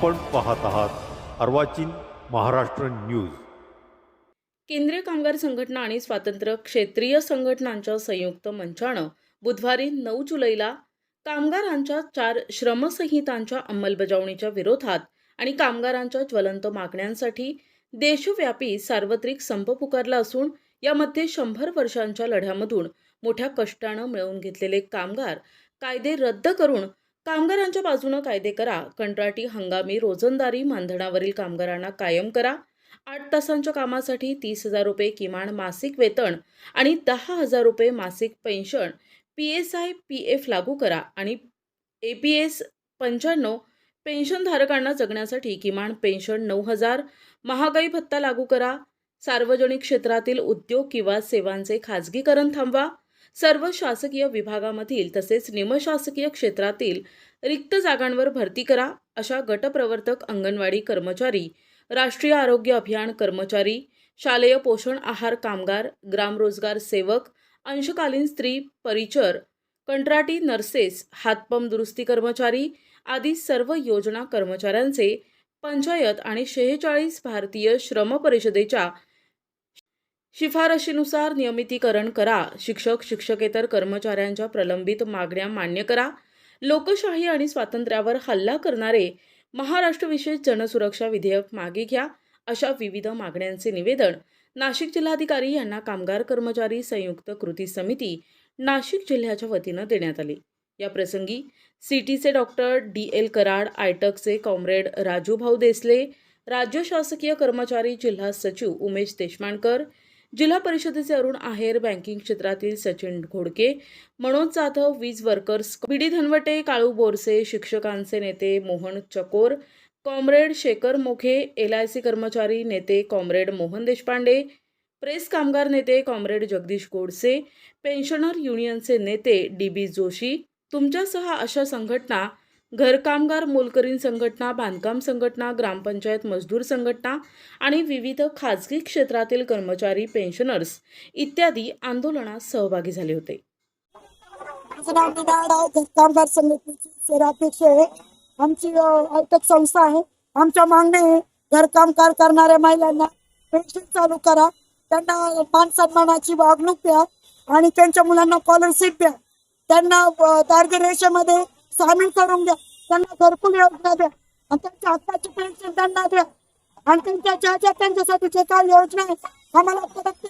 आपण पाहत आहात अर्वाचीन महाराष्ट्र न्यूज. केंद्रीय कामगार संघटना आणि स्वातंत्र्य क्षेत्रीय संघटनांच्या संयुक्त मंचानं बुधवारी नऊ जुलैला कामगारांच्या चार श्रमसंहितांच्या अंमलबजावणीच्या विरोधात आणि कामगारांच्या ज्वलंत मागण्यांसाठी देशव्यापी सार्वत्रिक संप पुकारला असून यामध्ये शंभर वर्षांच्या लढ्यामधून मोठ्या कष्टानं मिळवून घेतलेले कामगार कायदे रद्द करून कामगारांच्या बाजूनं कायदे करा कंत्राटी हंगामी रोजंदारी मानधनावरील कामगारांना कायम करा. आठ तासांच्या कामासाठी तीस हजार रुपये किमान मासिक वेतन आणि दहा हजार रुपये मासिक pension P S I P F लागू करा आणि ए पी एस पंच्याण्णव पेन्शनधारकांना जगण्यासाठी किमान पेन्शन नऊ हजार महागाई भत्ता लागू करा. सार्वजनिक क्षेत्रातील उद्योग किंवा सेवांचे खाजगीकरण थांबवा. सर्व शासकीय विभागामधील तसेच निमशासकीय क्षेत्रातील रिक्त जागांवर भरती करा अशा गटप्रवर्तक अंगणवाडी कर्मचारी राष्ट्रीय आरोग्य अभियान कर्मचारी शालेय पोषण आहार कामगार ग्रामरोजगार सेवक अंशकालीन स्त्री परिचर कंत्राटी नर्सेस हातपंप दुरुस्ती कर्मचारी आदी सर्व योजना कर्मचाऱ्यांचे पंचायत आणि शेहेचाळीस भारतीय श्रम परिषदेच्या शिफारशीनुसार नियमितीकरण करा. शिक्षक शिक्षकेतर कर्मचाऱ्यांच्या प्रलंबित मागण्या मान्य करा. लोकशाही आणि स्वातंत्र्यावर हल्ला करणारे महाराष्ट्र विशेष जनसुरक्षा विधेयक मागे घ्या. अशा विविध मागण्यांचे निवेदन नाशिक जिल्हाधिकारी यांना कामगार कर्मचारी संयुक्त कृती समिती नाशिक जिल्ह्याच्या वतीनं देण्यात आले. या प्रसंगी सिटीचे डॉक्टर डी. एल. कराड आयटकचे कॉम्रेड राजूभाऊ देसले राज्य शासकीय कर्मचारी जिल्हा सचिव उमेश देशमाणकर जिल्हा परिषदेचे अरुण आहेर बँकिंग क्षेत्रातील सचिन घोडके मनोज जाधव वीज workers B D Dhanwate Kalu Borse शिक्षकांचे नेते Mohan Chakor comrade Shekhar Mokhe L I C कर्मचारी नेते कॉम्रेड मोहन देशपांडे प्रेस कामगार नेते कॉम्रेड जगदीश गोडसे पेन्शनर युनियनचे नेते डी बी जोशी. तुमच्यासह अशा संघटना घरकामगार मोलकरीण संघटना बांधकाम संघटना ग्रामपंचायत मजदूर संघटना आणि विविध खाजगी क्षेत्रातील कर्मचारी पेन्शनर्स इत्यादी आंदोलनात सहभागी झाले होते. कामगार आमची आयटक संस्था आहे. आमच्या मागणे घरकामकार घरकाम कार करणाऱ्या महिलांना पेन्शन चालू करा. त्यांना मान सन्मानाची वागणूक द्या आणि त्यांच्या मुलांना स्कॉलरशिप द्या. त्यांना दारिद्र्य रेषेमध्ये सामील करून घ्या त्यांना घरकुल योजना द्या. आणि त्यांच्या हक्काची पेन्शन त्यांना द्या. आणि त्यांच्या ज्या ज्या त्यांच्यासाठी जे काही योजना आहे आम्हाला परत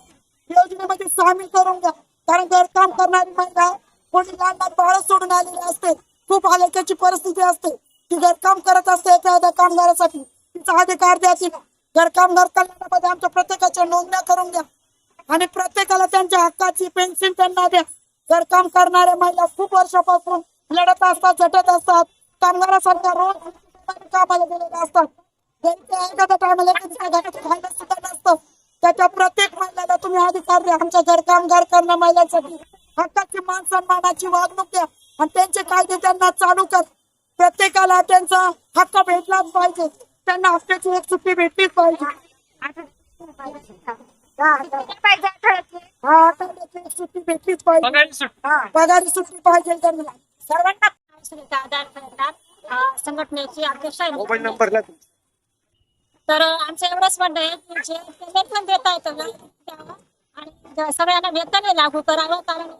योजनेमध्ये सामील करून घ्या. कारण घरकाम करणारी महिला कोणी लहान बाळ सोडून आलेली असते खूप हलक्याची परिस्थिती असते. ती घरकाम करत असते एखाद्या कामगारासाठी. तिचा अधिकार द्यायची घरकाम घर कल्याणामध्ये आमच्या प्रत्येकाच्या नोंदण्या करून द्या आणि प्रत्येकाला त्यांच्या हक्काची पेन्शन त्यांना द्या. घरकाम करणाऱ्या महिला खूप वर्षापासून लढत असतात झटत असतात. कामगारासारख्या रोज कामाला गेलेल्या असतात. एखाद्या टायमाला खायला सुद्धा नसतं. त्याच्या प्रत्येक महिलाला तुम्ही अधिकार द्या आमच्या घर कामगार करणं महिलांसाठी हक्काची मान सन्मानाची वागणूक द्या आणि त्यांचे कायदे त्यांना चालू कर. प्रत्येकाला त्यांचा हक्क भेटलाच पाहिजे. त्यांना हक्काची एक सुट्टी भेटलीच पाहिजे. हा एक सुट्टी भेटलीच पाहिजे. पगारी सुट्टी पाहिजे त्यांना. सर्वांना सुविधा आधार करतात संघटनेची अध्यक्ष आहे मोबाईल नंबरला तर आमचं एवढंच म्हणणं आहे की जे वेतन देता येतं ना, द्यावं आणि सगळ्यांना वेतन हे लागू करावं कारण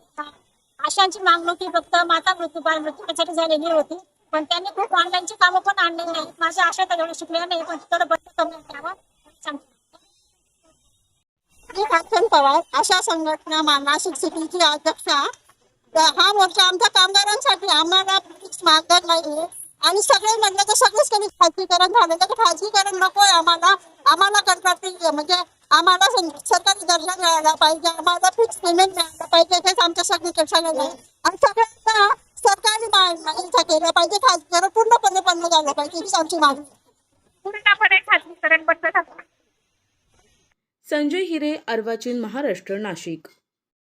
आशांची मागणुकी फक्त माता मृत्यू बाळ मृत्यू झालेली होती. पण त्यांनी खूप ऑनलाईनची कामं पण आणलेली आहेत. माझ्या आशा तर एवढं शिकल्या नाही पण थोडं बंद करण्यात यावं सांगते. मी पवार अशा संघटना नाशिक सिटीची अध्यक्ष. हा मोर्चा आमच्या कामगारांसाठी आम्हाला फिक्स मानधन नाही आणि सगळे म्हणलं तर सगळेच कधी खाजगीकरण झालं. तर खाजगीकरण नकोय आम्हाला. आम्हाला कंत्राटी म्हणजे आम्हाला सरकारी दर्जा मिळाला पाहिजे. आम्हाला फिक्स पेमेंट मिळालं पाहिजे. हेच आमच्या सगळं आहे. आणि सगळ्यांना सरकारी मा- इथं केलं पाहिजे. खाजगीकरण पूर्णपणे बंद झालं पाहिजे. हीच आमची मागणी पूर्णपणे खाजगीकरण बंद झालं संजय हिरे अर्वाचीन महाराष्ट्र नाशिक.